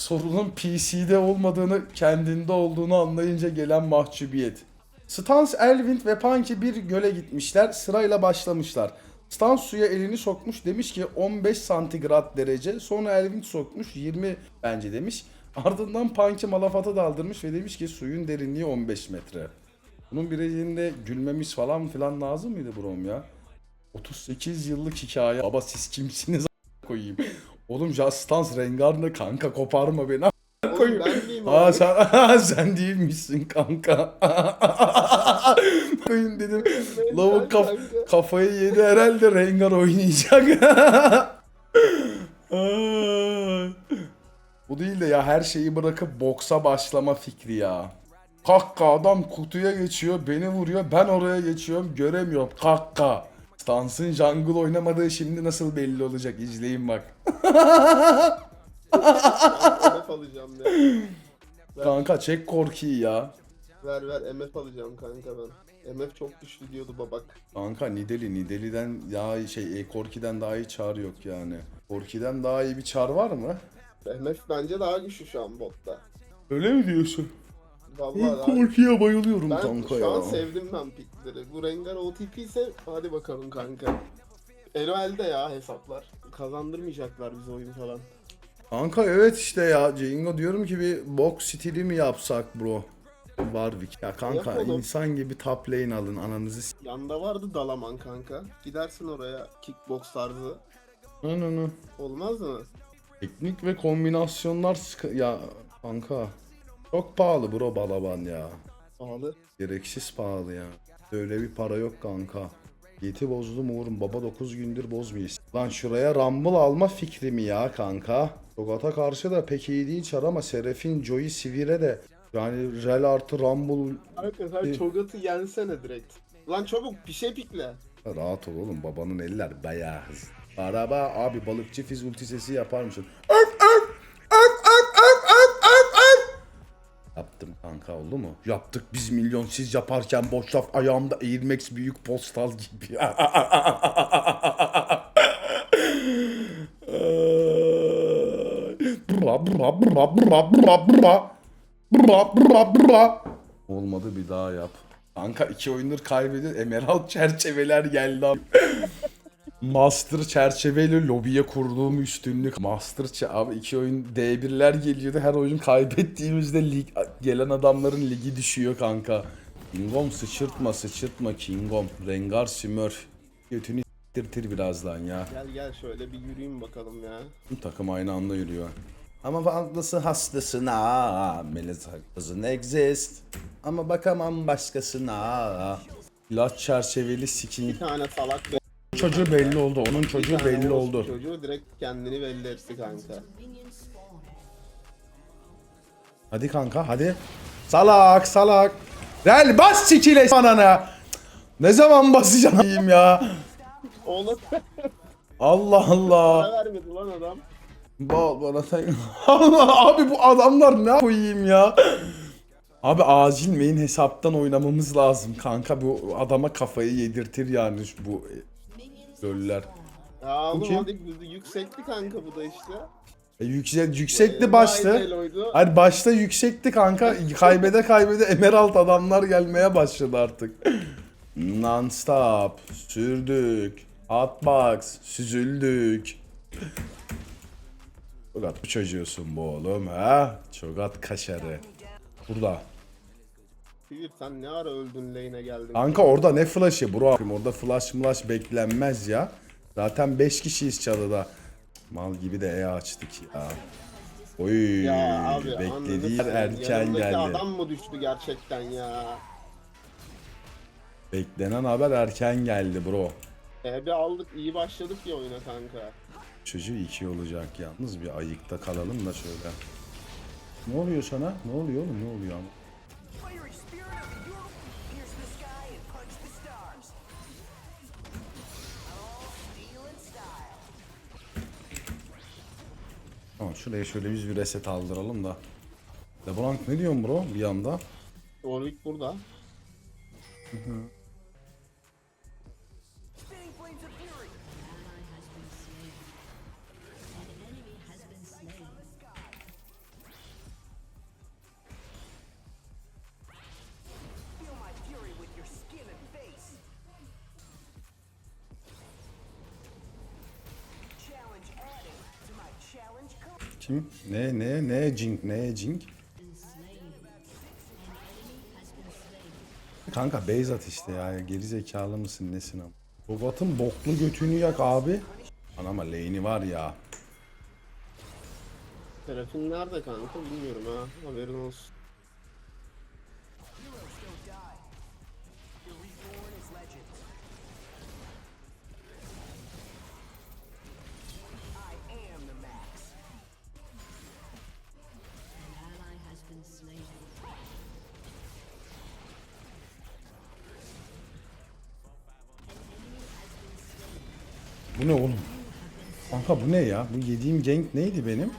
Sorunun PC'de olmadığını, kendinde olduğunu anlayınca gelen mahcubiyet. Stans, Elvind ve Punky bir göle gitmişler. Sırayla başlamışlar. Stans suya elini sokmuş demiş ki 15 santigrat derece. Sonra Elvind sokmuş 20 bence demiş. Ardından Punky malafata daldırmış ve demiş ki suyun derinliği 15 metre. Bunun biricinde gülmemiz falan filan lazım mıydı Brom ya? 38 yıllık hikaye. Baba siz kimsiniz koyayım. Oğlum ya Stans Rengar'la kanka koparma beni Oğlum ben miyim Aa abi? sen, sen değil misin kanka? Koyayım dedim. Ben Lavuk kaf- kanka. kafayı yedi herhalde Rengar oynayacak. Ay. Bu değil de ya her şeyi bırakıp boksa başlama fikri ya. Kakka adam kutuya geçiyor beni vuruyor ben oraya geçiyorum göremiyorum kakka. Stans'ın jungle oynamadığı şimdi nasıl belli olacak izleyin bak. MF alacağım ya. Ver, Kanka çek korkuyu ya. ver ver MF alacağım kanka ben. MF çok güçlü diyordu babak. Kanka Nideli Nideli'den daha iyi şey e, Korki'den daha iyi çar yok yani. Korki'den daha iyi bir çar var mı? MF bence daha güçlü şu an botta. Öyle mi diyorsun? Vallahi Ben daha... Korki'ye bayılıyorum Ben kanka şu an ya. sevdim ben pikleri. Bu Rengar OTP ise hadi bakalım kanka. Eloel'de ya hesaplar. Kazandırmayacaklar bize oyun falan. Kanka evet işte ya Jingo diyorum ki bir box stili mi yapsak bro? Warwick. Ya kanka Yapalım. insan gibi top lane alın ananızı s- Yanda vardı Dalaman kanka. Gidersin oraya kickbox tarzı. Lan onu. Olmaz mı? Teknik ve kombinasyonlar sıkı... Ya kanka. Çok pahalı bro balaban ya. Pahalı. Gereksiz pahalı ya. Öyle bir para yok kanka. Yeti bozdum uğurum baba 9 gündür bozmayız. Lan şuraya Rumble alma fikri mi ya kanka? Togat'a karşı da pek iyi değil çar ama Serafin, Joey, Sivire de yani Rel artı Rumble sen İyi. Cho'Gath'ı yensene direkt. Lan çabuk bir şey pikle. Rahat ol oğlum babanın eller bayağı hızlı. Araba abi balıkçı fiz ulti sesi yapar mısın? Yaptım kanka oldu mu? Yaptık biz milyon siz yaparken boş laf ayağımda Air büyük postal gibi. Bra bra bra bra bra bra. Bra bra bra. Olmadı bir daha yap. Kanka iki oyundur kaybediyor. Emerald çerçeveler geldi abi. Master çerçeveyle lobiye kurduğum üstünlük. Master abi iki oyun D1'ler geliyordu. Her oyun kaybettiğimizde lig gelen adamların ligi düşüyor kanka. Kingom sıçırtma sıçırtma Kingom. Rengar Smurf. Götünü s**tirtir birazdan ya. Gel gel şöyle bir yürüyeyim bakalım ya. Tüm takım aynı anda yürüyor. Ama fazlası hastasına. Melisa doesn't exist. Ama bakamam başkasına. İlaç çerçeveli skin. Bir tane salak Çocuğu belli oldu. Onun bir çocuğu tane belli orospu oldu. Çocuğu direkt kendini belli etti kanka. Hadi kanka hadi. Salak salak. Rel bas sikile anana. Ne zaman basacağım diyeyim ya. Oğlum Allah Allah. para vermedi lan adam. Bal bana sen. Allah abi bu adamlar ne koyayım ya. Abi acil main hesaptan oynamamız lazım kanka. Bu adama kafayı yedirtir yani şu- bu Göller. Ya oğlum kim? hadi yüksekti kanka bu da işte. E, yüksek, yüksekti Ee, başta. Vay Delo'ydu. Hayır başta yüksekti kanka. Kaybede kaybede emerald adamlar gelmeye başladı artık. Non-stop. Sürdük. Hotbox. Süzüldük. Çok at bu çocuğusun bu oğlum ha. Çok at kaşarı. Burada. Filip sen ne ara öldün lane'e geldin? Kanka orada ne flash'ı bro? Orada flash flash beklenmez ya. Zaten 5 kişiyiz çalıda. Mal gibi de E açtık ya. Oy Ya abi beklediği yer erken geldi. adam mı düştü gerçekten ya? Beklenen haber erken geldi bro. E bir aldık iyi başladık ya oyuna kanka. Çocuğu iki olacak yalnız bir ayıkta kalalım da şöyle. Ne oluyor sana? Ne oluyor oğlum? Ne oluyor ama? Tamam şuraya şöyle biz bir reset aldıralım da. LeBlanc ne diyorsun bro bir anda? Warwick burada. Spinning Bakayım. Ne ne ne Jink ne Jink? Kanka base işte ya. Geri zekalı mısın nesin ama? Robotun boklu götünü yak abi. Anama lane'i var ya. Serafin nerede kanka bilmiyorum ha. Haberin olsun. Bu ne oğlum? Kanka bu ne ya? Bu yediğim gank neydi benim?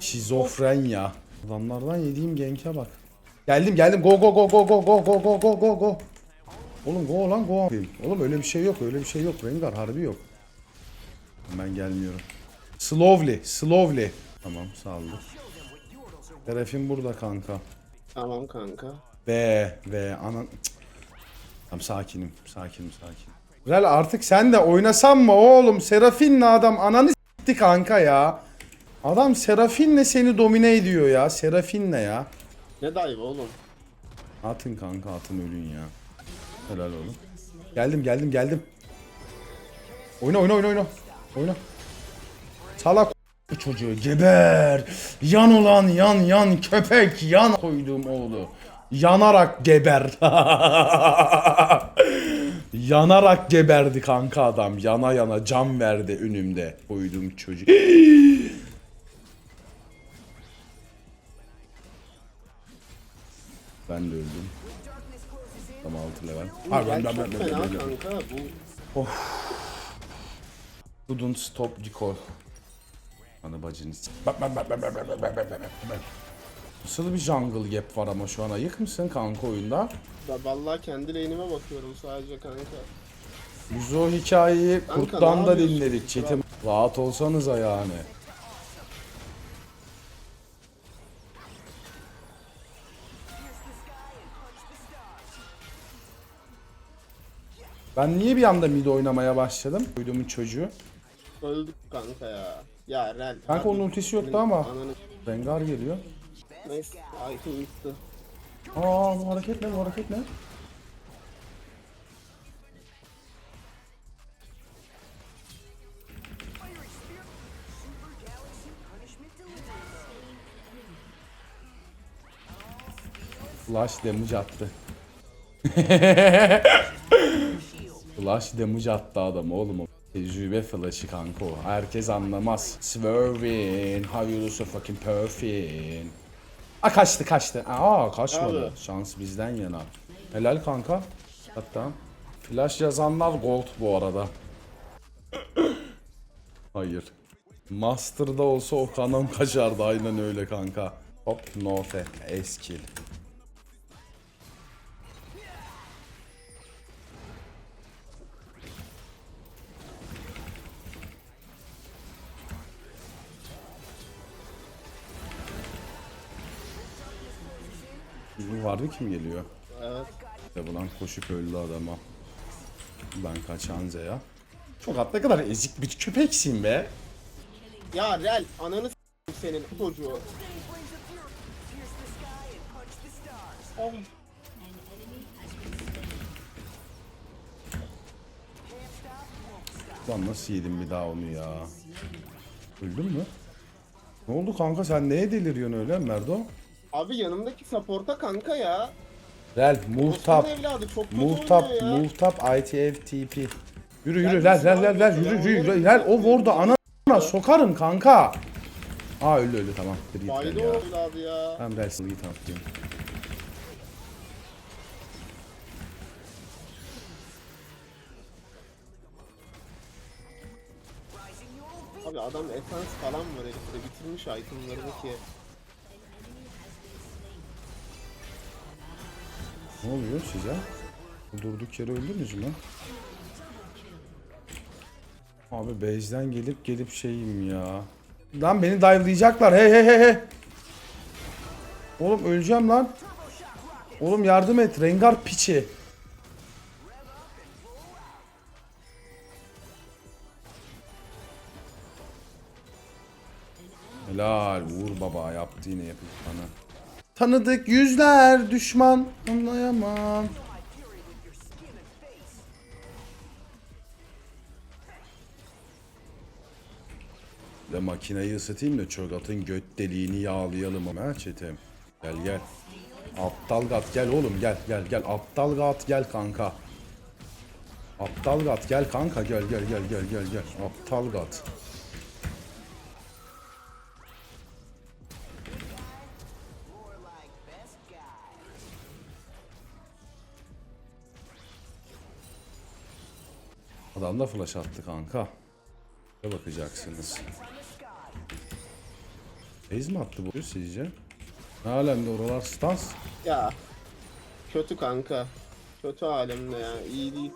Şizofren ya. Adamlardan yediğim gank'e bak. Geldim geldim. Go go go go go go go go go go go. Oğlum go lan go. Oğlum öyle bir şey yok. Öyle bir şey yok. Rengar harbi yok. Ben gelmiyorum. Slowly, slowly. Tamam sağlık. Terefin burada kanka. Tamam kanka. Ve ve anan Cık. Tamam sakinim, sakinim, sakin. Güzel artık sen de oynasan mı oğlum? Serafin'le adam ananı s**ti kanka ya. Adam Serafin'le seni domine ediyor ya. Serafin'le ya. Ne dive oğlum? Atın kanka atın ölün ya. Helal oğlum. Geldim geldim geldim. Oyna oyna oyna oyna. Oyna. Salak bu çocuğu geber. Yan ulan yan yan köpek yan koyduğum oğlu. Yanarak geber. Yanarak geberdi kanka adam. Yana yana can verdi önümde koyduğum çocuk. ben de öldüm. Tam 6 level. Gel ben ben ben ben ben. bu. Couldn't stop recall. Ana bacını s- Bak bak bak bak bak bak bak bak bak bak. Nasıl bir jungle gap var ama şu an ayık mısın kanka oyunda? Da vallahi kendi lane'ime bakıyorum sadece kanka. Biz o hikayeyi Kanka, kurttan da yapıyorsun? dinledik çetim. Rahat olsanıza yani. Ben niye bir anda mid oynamaya başladım? Koyduğumun çocuğu. Öldük kanka ya. Ya Rel. Kanka onun ultisi yoktu ama. Rengar geliyor. Neyse. Item gitti. Aa bu hareket ne bu hareket ne? Flash damage attı. Flash damage attı adam oğlum o. Tecrübe flash'ı kanka o. Herkes anlamaz. Swervin, how you so fucking perfect. Aa kaçtı kaçtı. Aa kaçmadı. Abi. Şans bizden yana. Helal kanka. Hatta flash yazanlar gold bu arada. Hayır. Master'da olsa o kanım kaçardı aynen öyle kanka. Hop no fe. Bu vardı kim geliyor? Evet. Bulan koşup öldü adama. Ben kaçan Zeya. Çok at ne kadar ezik bir köpeksin be. Ya Rel ananı s**eyim senin çocuğu. Oh. Lan nasıl yedim bir daha onu ya? Öldün mü? Ne oldu kanka sen neye deliriyorsun öyle Merdo? Abi yanımdaki support'a kanka ya. Ralf muhtap. Muhtap muhtap ITF TP. Yürü yürü Ralf Ralf Ralf Ralf yürü yürü yürü. Ralf o orada ana sokarım kanka. Aa öldü öldü tamam. Dur, git Fayda ya. oldu abi ya. Tamam Ralf sana git atlayayım. Abi adam efans falan var herifte bitirmiş itemlarını ki. Ne oluyor size? Durduk yere öldünüz mü? Abi base'den gelip gelip şeyim ya. Lan beni dive'layacaklar. Hey hey hey hey. Oğlum öleceğim lan. Oğlum yardım et. Rengar piçi. Helal Uğur baba yaptı yine yapıyor. Tanıdık yüzler düşman anlayamam. Ve makineyi ısıtayım da çok atın göt deliğini yağlayalım ama çetem. Gel gel. Aptal gat gel oğlum gel gel gel. Aptal gat gel kanka. Aptal gat gel kanka gel gel gel gel gel gel. Aptal gat. Adam da flash attı kanka. Ne bakacaksınız? Base mi attı bu sizce? Ne alemde oralar stans? Ya. Kötü kanka. Kötü alemde ya. İyi değil.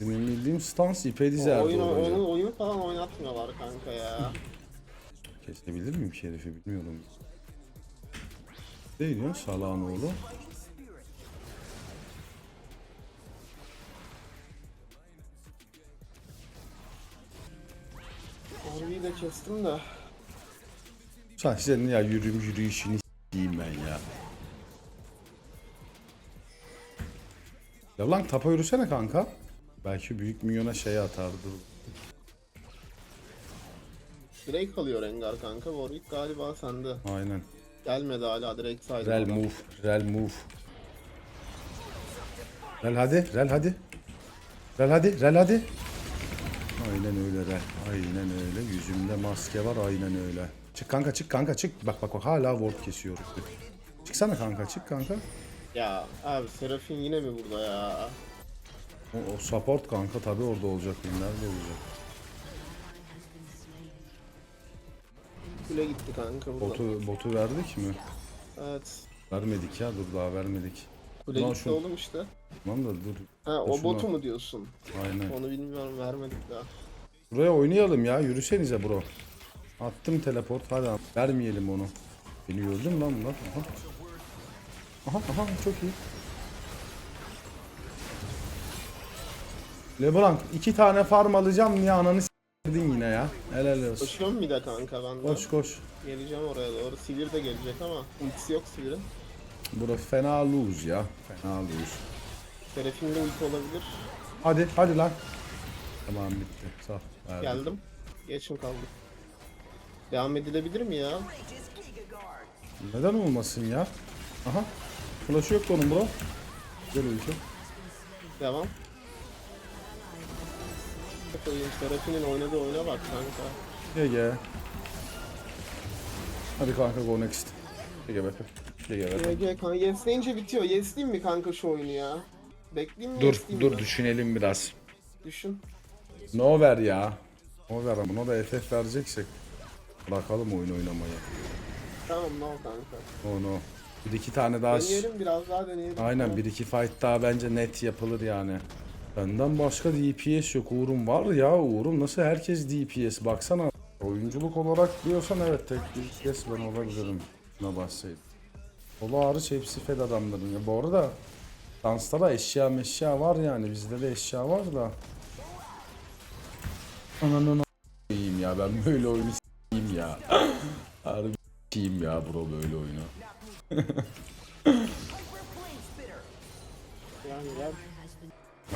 Benim bildiğim stans ipe dizerdi Oyun, oraya. oyun, oyun falan oynatmıyorlar kanka ya. Kesebilir miyim ki herifi bilmiyorum. Ne diyorsun salağın oğlu? De kestim de. Sen senin ya yürüm yürüyüşünü s**eyim ben ya. Ya lan tapa yürüsene kanka. Belki büyük milyona şey atardı. Direkt alıyor Rengar kanka. Warwick galiba sende. Aynen. Gelmedi hala direkt saydım. Rel move, rel move. Rel hadi, rel hadi. Rel hadi, rel hadi. Aynen öyle rel. Aynen öyle. Yüzümde maske var aynen öyle. Çık kanka çık kanka çık. Bak bak bak hala ward kesiyoruz. Çıksana kanka çık kanka. Ya abi Serafin yine mi burada ya? O, o support kanka tabi orada olacak. Nerede olacak? Kule gitti kanka burada. Botu, botu verdik mi? Evet. Vermedik ya dur daha vermedik. Kule Ulan gitti şu- oğlum işte. Tamam da dur. Ha o Şuna- botu mu diyorsun? Aynen. Onu bilmiyorum vermedik daha. Buraya oynayalım ya. Yürüsenize bro. Attım teleport. Hadi abi. Vermeyelim onu. Beni gördün mü lan bunlar? Aha. Aha aha çok iyi. Leblanc iki tane farm alacağım diye ananı s**tirdin yine ya. Helal olsun. Koşuyorum bir de kanka ben de. Koş koş. Geleceğim oraya doğru. Sivir de gelecek ama ultisi yok Sivir'in. Bura fena lose ya. Fena lose. Serafin de ulti olabilir. Hadi hadi lan. Tamam bitti. Sağ. Verdim. Geldim. Geç mi kaldık? Devam edilebilir mi ya? Neden olmasın ya? Aha. Flash yok onun bro. Gel ulti. Devam. Koyayım Serafin'in oynadığı oyuna bak kanka. GG. Hadi kanka go next. GG BP. GG BP. GG kanka yesleyince bitiyor. Yesleyeyim mi kanka şu oyunu ya? Bekleyeyim mi Dur yesleyeyim dur mi? düşünelim biraz. Düşün. No ver ya. No ver ama no da FF vereceksek. Bırakalım oyun oynamayı. Tamam no kanka. No no. Bir iki tane daha. Deneyelim biraz daha deneyelim. Aynen bir iki fight daha bence net yapılır yani. Benden başka DPS yok. Uğur'um var ya Uğur'um nasıl herkes DPS baksana. Oyunculuk olarak diyorsan evet tek DPS ben olabilirim. Buna bahsedeyim. Ola hariç hepsi fed adamların ya. Bu arada dansta da eşya meşya var yani bizde de eşya var da. Ananı s**eyim ya ben böyle oyunu s**eyim ya. Harbi s**eyim ya bro böyle oyunu.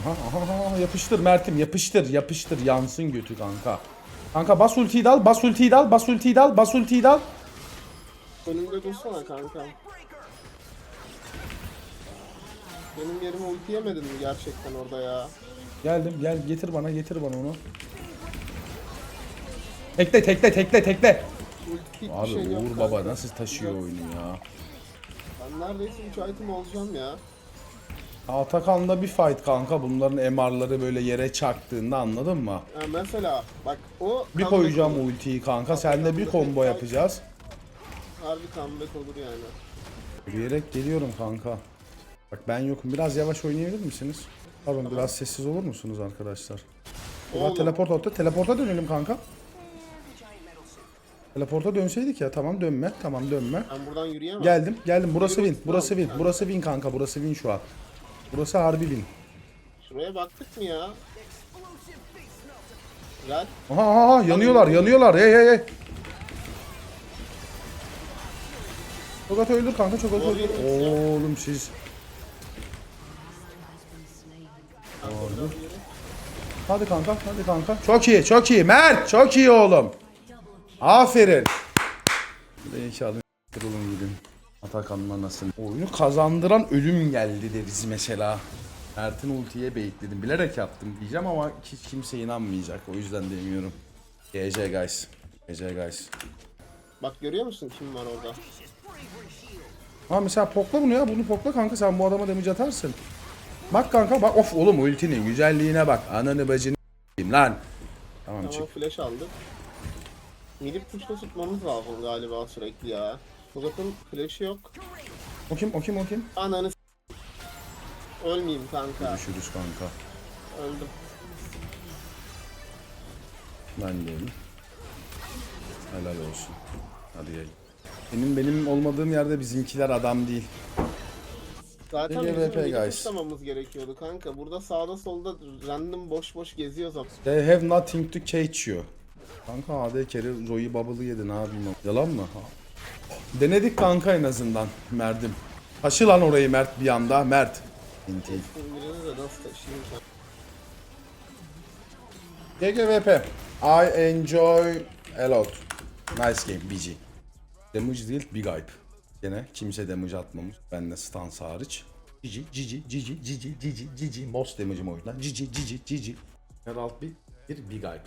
Aha, aha, aha, yapıştır Mert'im yapıştır yapıştır yansın götü kanka. Kanka bas ultiyi dal bas ultiyi dal bas ultiyi dal bas ultiyi dal. Önümde dursana kanka. Benim yerime ulti yemedin mi gerçekten orada ya? Geldim gel getir bana getir bana onu. Tekle tekle tekle tekle. Ulti Abi şey yok Uğur kanka. baba nasıl taşıyor oyunu ya. Ben neredeyse 3 item olacağım ya. Atakan'da bir fight kanka bunların MR'ları böyle yere çaktığında anladın mı? Ha mesela bak o Bir comeback koyacağım olur. ultiyi kanka senle bir combo yapacağız. Harbi comeback olur yani. Yürüyerek geliyorum kanka. Bak ben yokum biraz yavaş oynayabilir misiniz? Pardon biraz sessiz olur musunuz arkadaşlar? Oğlum. teleport oldu. Teleporta dönelim kanka. Teleporta dönseydik ya. Tamam dönme. Tamam dönme. Ben buradan yürüyemem. Geldim. Geldim. Burası win. Burası tamam, win. Burası win kanka. Burası win şu an. Burası harbi win. Şuraya baktık mı ya? Gel. Aha aha, aha yanıyorlar yanıyorlar. Hey hey hey. Çok at öldür kanka çok at öldür. Oğlum siz. Hadi kanka hadi kanka. Çok iyi çok iyi Mert çok iyi oğlum. Aferin. Bir de inşallah kırılın gidin. Atakan'la nasıl? Oyunu kazandıran ölüm geldi deriz mesela. Mert'in ultiye baitledim. Bilerek yaptım diyeceğim ama hiç kimse inanmayacak. O yüzden demiyorum. GG guys. GG guys. Bak görüyor musun kim var orada? Ha mesela pokla bunu ya. Bunu pokla kanka sen bu adama damage atarsın. Bak kanka bak. Of oğlum ultinin güzelliğine bak. Ananı bacını lan. Tamam çık. Tamam flash aldık. Midip tuşla tutmamız lazım galiba sürekli ya. Fugat'ın flash'ı yok. O kim o kim o kim? Ananı s- Ölmeyeyim kanka. Görüşürüz kanka. Öldüm. Ben değilim. Helal olsun. Hadi gel. Benim benim olmadığım yerde bizimkiler adam değil. Zaten bizim midip guys. tuşlamamız gerekiyordu kanka. Burada sağda solda random boş boş geziyoruz ama. They have nothing to catch you. Kanka AD kere Zoe Bubble'ı yedi ne yapayım o? Yalan mı? Ha. Denedik kanka en azından Mert'im. Taşı lan orayı Mert bir anda Mert. İnti. Birini de nasıl taşıyayım sen? GGVP. I enjoy a lot. Nice game BG. Damage değil big hype. Gene kimse damage atmamış. Ben de stans hariç. GG GG GG GG GG GG most damage'im oyunda. GG GG GG. Herald bir, bir big hype.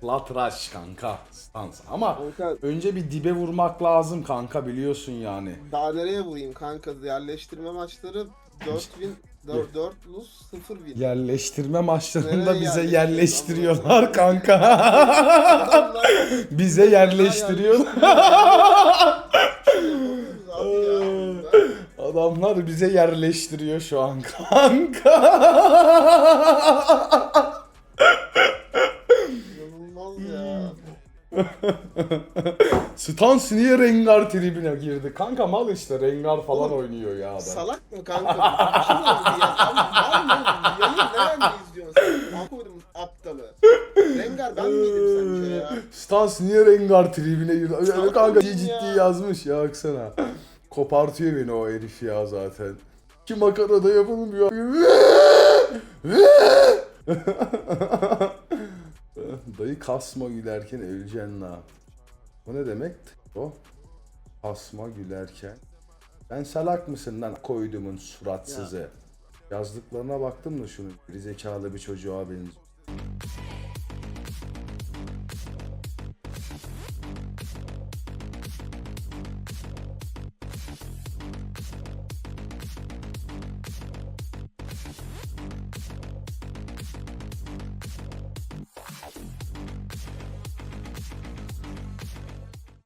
Flat rush kanka stans. Ama Kanka önce bir dibe vurmak lazım kanka biliyorsun yani. daha nereye vurayım kanka? Yerleştirme maçları 4000 4 4 lose 0 win. Yerleştirme maçlarında Nereye bize yerleştiriyor yerleştiriyorlar kanka. Adamlar bize yerleştiriyorlar. Adamlar bize yerleştiriyor şu an kanka. İnanılmaz ya. Stans niye Rengar tribine girdi? Kanka mal işte Rengar falan oynuyor ya adam. Salak mı kanka? Şey oldu ya. Sen var mı? Yayın nerede izliyorsun sen? Akoydum aptalı. Rengar ben miydim sence ya? Stans niye Rengar tribine girdi? Kanka ciddi ya? yazmış ya baksana. Kopartıyor beni o herif ya zaten. Ki makarada yapılmıyor. Dayı kasma gülerken öleceksin la. Bu ne demek? O kasma gülerken. Ben salak mısın lan koydumun suratsızı. Yazdıklarına baktım da şunu. Geri zekalı bir çocuğa benziyor.